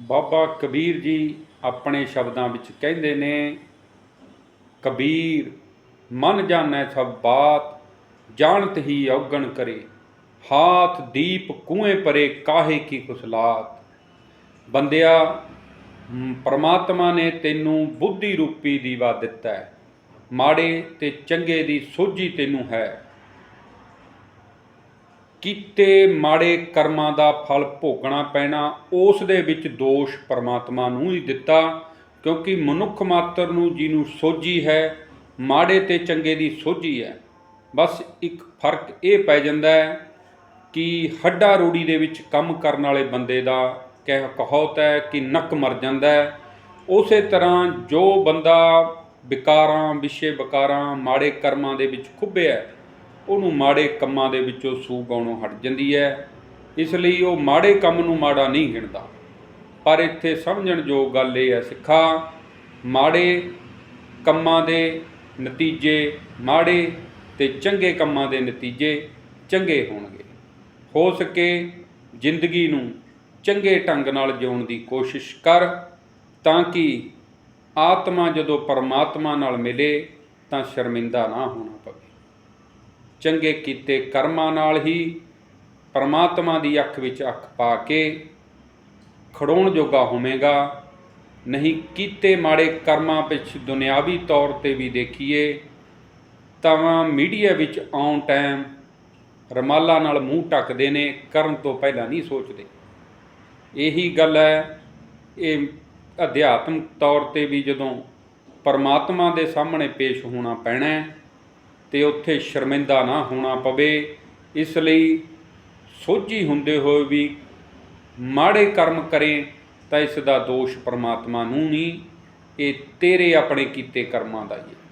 ਬਾਬਾ ਕਬੀਰ ਜੀ ਆਪਣੇ ਸ਼ਬਦਾਂ ਵਿੱਚ ਕਹਿੰਦੇ ਨੇ, ਕਬੀਰ, ਮਨ ਜਾਣੈ ਸਭ ਬਾਤ, ਜਾਣਤ ਹੀ ਔਗਣ ਕਰੇ। ਹਾਥ ਦੀਪ ਕੂਏ ਪਰੇ ਕਾਹੇ ਕੀ ਕੁਸਲਾਤ। ਬੰਦਿਆ ਪਰਮਾਤਮਾ ਨੇ ਤੈਨੂੰ ਬੁੱਧੀ ਰੂਪੀ ਦੀਵਾ ਦਿੱਤਾ। ਹੈ ਮਾੜੇ ਤੇ ਚੰਗੇ ਦੀ ਸੋਝੀ ਤੈਨੂੰ ਹੈ। ਕੀਤੇ ਮਾੜੇ ਕਰਮਾਂ ਦਾ ਫਲ ਭੋਗਣਾ ਪੈਣਾ ਉਸ ਦੇ ਵਿੱਚ ਦੋਸ਼ ਪਰਮਾਤਮਾ ਨੂੰ ਹੀ ਦਿੱਤਾ ਕਿਉਂਕਿ ਮਨੁੱਖ ਮਾਤਰ ਨੂੰ ਜਿਹਨੂੰ ਸੋਝੀ ਹੈ ਮਾੜੇ ਤੇ ਚੰਗੇ ਦੀ ਸੋਝੀ ਹੈ। ਬਸ ਇੱਕ ਫ਼ਰਕ ਇਹ ਪੈ ਜਾਂਦਾ ਹੈ ਕਿ ਹੱਡਾ ਰੂੜੀ ਦੇ ਵਿੱਚ ਕੰਮ ਕਰਨ ਵਾਲੇ ਬੰਦੇ ਦਾ ਕਹਿ ਕਹਾਵਤ ਹੈ ਕਿ ਨੱਕ ਮਰ ਜਾਂਦਾ ਹੈ। ਉਸੇ ਤਰ੍ਹਾਂ ਜੋ ਬੰਦਾ ਵਿਕਾਰਾਂ ਵਿਸ਼ੇ ਵਿਕਾਰਾਂ ਮਾੜੇ ਕਰਮਾਂ ਦੇ ਵਿੱਚ ਖੁੱਭਿਆ ਹੈ, ਉਹਨੂੰ ਮਾੜੇ ਕੰਮਾਂ ਦੇ ਵਿੱਚੋਂ ਸੂਗ ਆਉਣੋਂ ਹਟ ਜਾਂਦੀ ਹੈ। ਇਸ ਲਈ ਉਹ ਮਾੜੇ ਕੰਮ ਨੂੰ ਮਾੜਾ ਨਹੀਂ ਗਿਣਦਾ। ਪਰ ਇੱਥੇ ਸਮਝਣ ਯੋਗ ਗੱਲ ਇਹ ਹੈ, ਸਿੱਖਾ, ਮਾੜੇ ਕੰਮਾਂ ਦੇ ਨਤੀਜੇ ਮਾੜੇ ਤੇ ਚੰਗੇ ਕੰਮਾਂ ਦੇ ਨਤੀਜੇ ਚੰਗੇ ਹੋਣਗੇ। ਹੋ ਸਕੇ ਜ਼ਿੰਦਗੀ ਨੂੰ ਚੰਗੇ ਢੰਗ ਨਾਲ ਜਿਉਣ ਦੀ ਕੋਸ਼ਿਸ਼ ਕਰ, ਤਾਂ ਕਿ ਆਤਮਾ ਜਦੋਂ ਪਰਮਾਤਮਾ ਨਾਲ ਮਿਲੇ, ਤਾਂ ਸ਼ਰਮਿੰਦਾ ਨਾ ਹੋਣਾ ਪਵੇ। ਚੰਗੇ ਕੀਤੇ ਕਰਮਾਂ ਨਾਲ ਹੀ ਪਰਮਾਤਮਾ ਦੀ ਅੱਖ ਵਿੱਚ ਅੱਖ ਪਾ ਕੇ ਖੜੋਣ ਜੋਗਾ ਹੋਵੇਗਾ। ਨਹੀਂ ਕੀਤੇ ਮਾੜੇ ਕਰਮਾਂ ਵਿੱਚ ਦੁਨਿਆਵੀ ਤੌਰ ਤੇ ਵੀ ਦੇਖੀਏ ਤਾਂ ਮੀਡੀਆ ਵਿੱਚ ਆਉਣ ਟਾਈਮ ਰਮਾਲਾ ਨਾਲ ਮੂੰਹ ਢੱਕਦੇ ਨੇ, ਕਰਨ ਤੋਂ ਪਹਿਲਾਂ ਨਹੀਂ ਸੋਚਦੇ। ਇਹੀ ਗੱਲ ਹੈ, ਇਹ ਅਧਿਆਤਮਿਕ ਤੌਰ ਤੇ ਵੀ ਜਦੋਂ ਪਰਮਾਤਮਾ ਦੇ ਸਾਹਮਣੇ ਪੇਸ਼ ਹੋਣਾ ਪੈਣਾ ਹੈ ਤੇ ਉੱਥੇ ਸ਼ਰਮਿੰਦਾ ਨਾ ਹੋਣਾ ਪਵੇ, ਇਸ ਲਈ ਸੋਝੀ ਹੁੰਦੇ ਹੋਏ ਵੀ ਮਾੜੇ ਕਰਮ ਕਰੇ ਤਾਂ ਇਸ ਦਾ ਦੋਸ਼ ਪਰਮਾਤਮਾ ਨੂੰ ਨਹੀਂ, ਇਹ ਤੇਰੇ ਆਪਣੇ ਕੀਤੇ ਕਰਮਾਂ ਦਾ ਹੀ ਹੈ।